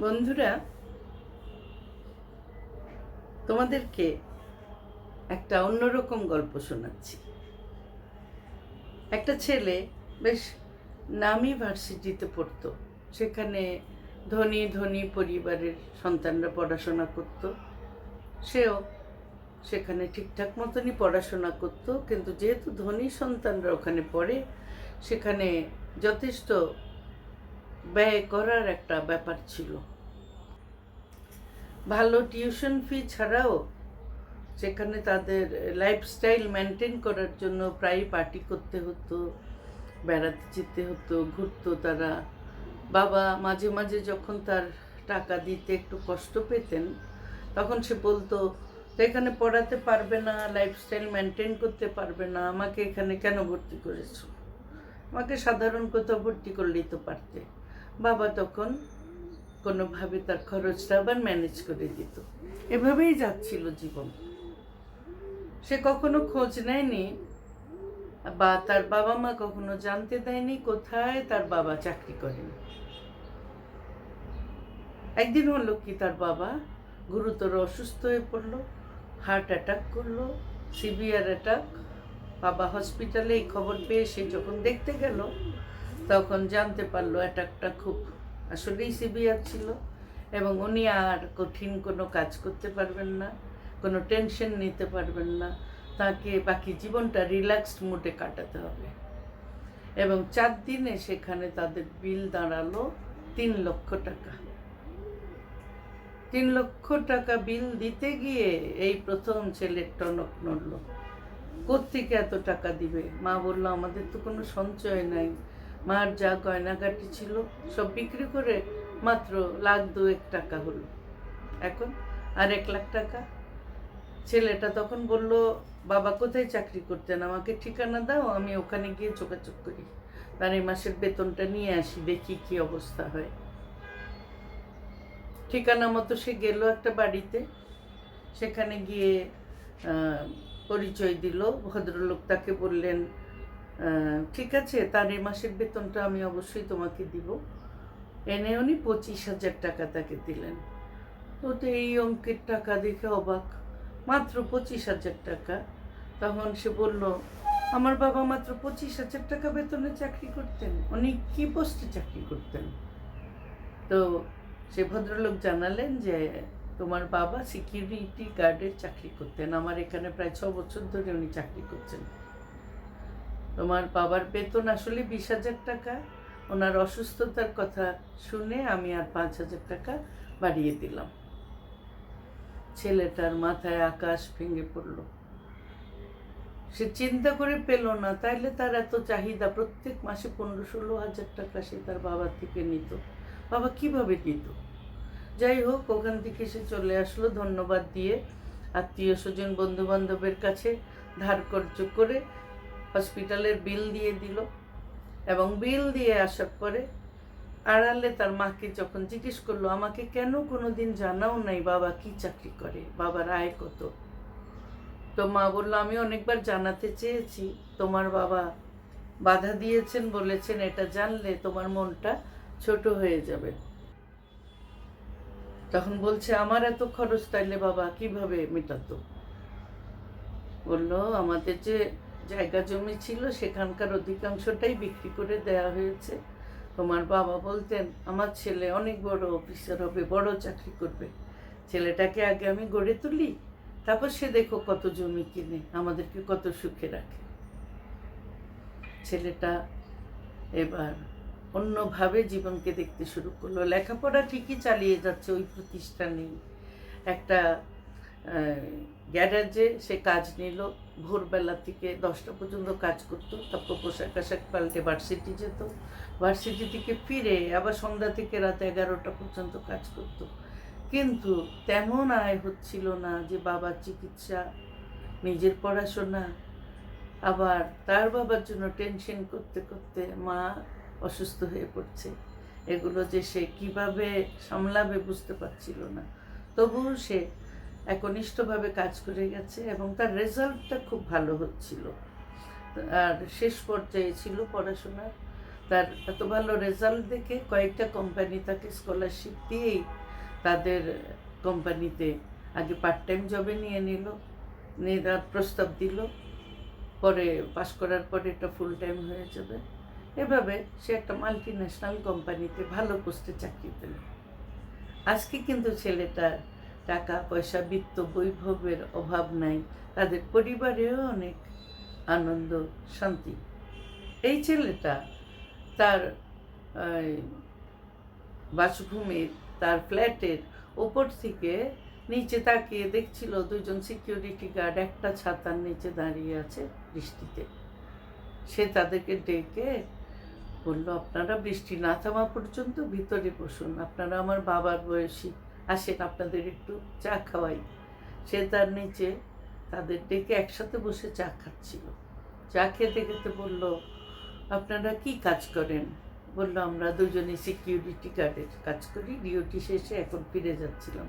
বন্ধুরা, তোমাদেরকে একটা অন্যরকম গল্প শোনাচ্ছি। একটা ছেলে বেশ নামি ভার্সিটিতে পড়তো। সেখানে ধনী ধনী পরিবারের সন্তানরা পড়াশোনা করত। সেও সেখানে ঠিকঠাক মতনই পড়াশোনা করতো। কিন্তু যেহেতু ধনী সন্তানরা ওখানে পড়ে, সেখানে যথেষ্ট ব্যয় করার একটা ব্যাপার ছিল। ভালো টিউশন ফি ছাড়াও সেখানে তাদের লাইফস্টাইল মেনটেন করার জন্য প্রায় পার্টি করতে হতো, বেড়াতে যেতে হতো, ঘুরতো তারা। বাবা মাঝে মাঝে যখন তার টাকা দিতে একটু কষ্ট পেতেন, তখন সে বলতো এখানে পড়াতে পারবে না লাইফস্টাইল মেনটেন করতে পারবে না, আমাকে এখানে কেন ভর্তি করেছ? আমাকে সাধারণ কোথাও ভর্তি করলেই তো পারতে। বাবা তখন কোনোভাবে তার খরচটা আবার ম্যানেজ করে দিত। এভাবেই যাচ্ছিল জীবন। সে কখনো খোঁজ নেয়নি বা তার বাবা মা কখনো জানতে দেয়নি কোথায় তার বাবা চাকরি করেন। একদিন হলো কি তার বাবা গুরুতর অসুস্থ হয়ে পড়ল হার্ট অ্যাটাক করল সিভিয়ার অ্যাটাক বাবা হসপিটালে এই খবর পেয়ে সে যখন দেখতে গেল তখন জানতে পারল অ্যাটাকটা খুব আসলেই সিভিয়ার ছিল এবং উনি আর কঠিন কোনো কাজ করতে পারবেন না, কোনো টেনশন নিতে পারবেন না, তাকে বাকি জীবনটা রিল্যাক্সড মুডে কাটাতে হবে। এবং চার দিনে সেখানে তাদের বিল দাঁড়াল তিন লক্ষ টাকা। তিন লক্ষ টাকা বিল দিতে গিয়ে এই প্রথম ছেলের টনক নড়ল। কোত্থেকে এত টাকা দিবে? মা বলল, আমাদের তো কোনো সঞ্চয় নাই। মার যা গয়নাগাটি ছিল, সব বিক্রি করে মাত্র লাখ দুয়েক টাকা হলো। এখন আর এক লাখ টাকা? ছেলেটা তখন বলল, বাবা, কোথায় চাকরি করতেন আমাকে ঠিকানা দাও, আমি ওখানে গিয়ে যোগাযোগ করি। তার এই মাসের বেতনটা নিয়ে আসি, দেখি কি অবস্থা হয়। ঠিকানা মতো সে গেল একটা বাড়িতে। সেখানে গিয়ে পরিচয় দিল। ভদ্রলোক তাকে বললেন ঠিক আছে, তার এ মাসের বেতনটা আমি অবশ্যই তোমাকে দিব। এনে উনি পঁচিশ হাজার টাকা তাকে দিলেন। তো এই অঙ্কের টাকা দেখে অবাক। মাত্র পঁচিশ হাজার টাকা। তখন সে বলল, আমার বাবা মাত্র পঁচিশ হাজার টাকা বেতনে চাকরি করতেন। উনি কি পোস্টে চাকরি করতেন? তো সে ভদ্রলোক জানালেন যে, তোমার বাবা সিকিউরিটি গার্ডের চাকরি করতেন। আমার এখানে প্রায় ছ বছর ধরে উনি চাকরি করছেন। তোমার বাবার বেতন আসলে বিশ হাজার টাকা। ওনার অসুস্থতার কথা শুনে আমি আর পাঁচ হাজার টাকা বাড়িয়ে দিলাম। ছেলেটার মাথায় আকাশ ভেঙে পড়ল। সে চিন্তা করে পেল না, তাইলে তার এত চাহিদা প্রত্যেক মাসে পনেরো ষোলো হাজার টাকা সে তার বাবার থেকে নিত। বাবা কীভাবে দিত যাই হোক, ওখান থেকে সে চলে আসলো ধন্যবাদ দিয়ে। আত্মীয় স্বজন বন্ধু বান্ধবের কাছে ধার করে হসপিটালের বিল দিয়ে দিল এবং বিল দিয়ে আসার পরে আড়ালে তার মাকে যখন জিজ্ঞেস করল, আমাকে কেন কোনো দিন জানাও নাই বাবা কি চাকরি করে? বাবার আয় কত? তো মা বলল, আমি অনেকবার জানাতে চেয়েছি। তোমার বাবা বাধা দিয়েছেন, বলেছেন, এটা জানলে তোমার মনটা ছোট হয়ে যাবে। তখন বলছে, আমার এত খরচ, তাইলে বাবা কীভাবে মেটাতো? বলল, আমাদের যে জায়গা জমি ছিল, সেখানকার অধিকাংশটাই বিক্রি করে দেয়া হয়েছে। তোমার বাবা বলতেন, আমার ছেলে অনেক বড় অফিসার হবে, বড় চাকরি করবে। ছেলেটাকে আগে আমি গড়ে তুলি, তারপর সে দেখো কত জমি কিনে, আমাদেরকে কত সুখে রাখে। ছেলেটা এবার অন্যভাবে জীবনকে দেখতে শুরু করল। লেখাপড়া ঠিকই চালিয়ে যাচ্ছে, ওই প্রতিষ্ঠানেই। একটা গ্যারেজে সে কাজ নিল। ভোরবেলা থেকে দশটা পর্যন্ত কাজ করতো, তারপর পোশাক আশাক পাল্টে ভার্সিটি যেত। ভার্সিটি থেকে ফিরে আবার সন্ধ্যা থেকে রাত এগারোটা পর্যন্ত কাজ করতো। কিন্তু তেমন আয় হচ্ছিল না যে বাবার চিকিৎসা, নিজের পড়াশোনা, আবার তার বাবার জন্য টেনশন করতে করতে মা অসুস্থ হয়ে পড়ছে। এগুলো যে সে কীভাবে সামলাবে বুঝতে পারছিল না। তবুও সে একনিষ্ঠভাবে কাজ করে গেছে এবং তার রেজাল্টটা খুব ভালো হচ্ছিল। আর শেষ পর্যায়ে ছিল পড়াশোনার তার এত ভালো রেজাল্ট দেখে কয়েকটা কোম্পানি তাকে স্কলারশিপ দিয়েই তাদের কোম্পানিতে আগে পার্ট টাইম জবে নিয়ে নিল, নিয়ে প্রস্তাব দিল। পরে পাশ করার পরে এটা ফুল টাইম হয়ে যাবে। এভাবে সে একটা মাল্টি ন্যাশনাল কোম্পানিতে ভালো পোস্টে চাকরি পেল। আজকে কিন্তু ছেলেটার টাকা, পয়সা, বিত্ত, বৈভবের অভাব নাই। তাদের পরিবারেও অনেক আনন্দ, শান্তি। এই ছেলেটা তার বাসভূমির, তার ফ্ল্যাটের ওপর থেকে নিচে তাকিয়ে দেখছিল দুজন সিকিউরিটি গার্ড একটা ছাতার নিচে দাঁড়িয়ে আছে বৃষ্টিতে। সে তাদেরকে ডেকে বলল, আপনারা বৃষ্টি না থামা পর্যন্ত ভিতরে বসুন। আপনারা আমার বাবার বয়সী। আসেন আপনাদের একটু চা খাওয়াই। সে তার নিচে তাদের ডেকে একসাথে বসে চা খাচ্ছিল। চা খেতে খেতে বলল, আপনারা কি কাজ করেন? বলল, আমরা দুজনে সিকিউরিটি গার্ডের কাজ করি ডিউটি শেষে এখন ফিরে যাচ্ছিলাম।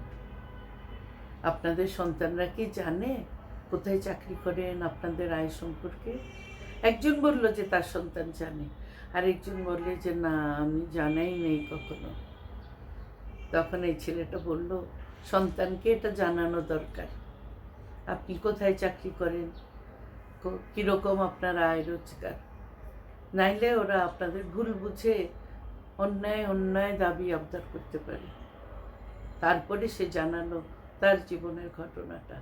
আপনাদের সন্তানরা কি জানে কোথায় চাকরি করেন, আপনাদের আয় সম্পর্কে? একজন বলল যে, তার সন্তান জানে। আরেকজন বললে যে, না, আমি জানাই নেই কখনো। তখন এই ছেলেটা বলল, সন্তানকে এটা জানানো দরকার। আপনি কোথায় চাকরি করেন? কীরকম আপনার আয় রোজগার? নাইলে ওরা আপনাদের ভুল বুঝে অন্যায় অন্যায় দাবি আবদার করতে পারে। তারপরে সে জানালো তার জীবনের ঘটনাটা।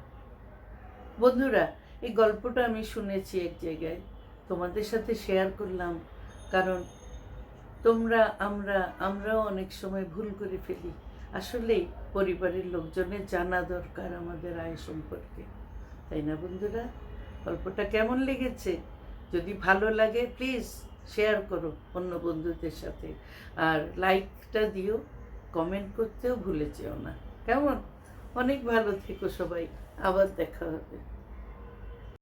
বন্ধুরা, এই গল্পটা আমি শুনেছি এক জায়গায়। তোমাদের সাথে শেয়ার করলাম, কারণ তোমরা, আমরা, আমরাও অনেক সময় ভুল করে ফেলি। আসলেই পরিবারের লোকজনের জানা দরকার আমাদের আয় সম্পর্কে। তাই না বন্ধুরা? গল্পটা কেমন লেগেছে? যদি ভালো লাগে প্লিজ শেয়ার করো অন্য বন্ধুদের সাথে। আর লাইকটা দিও কমেন্ট করতেও ভুলে যেও না। কেমন? অনেক ভালো থেকো সবাই। আবার দেখা হবে।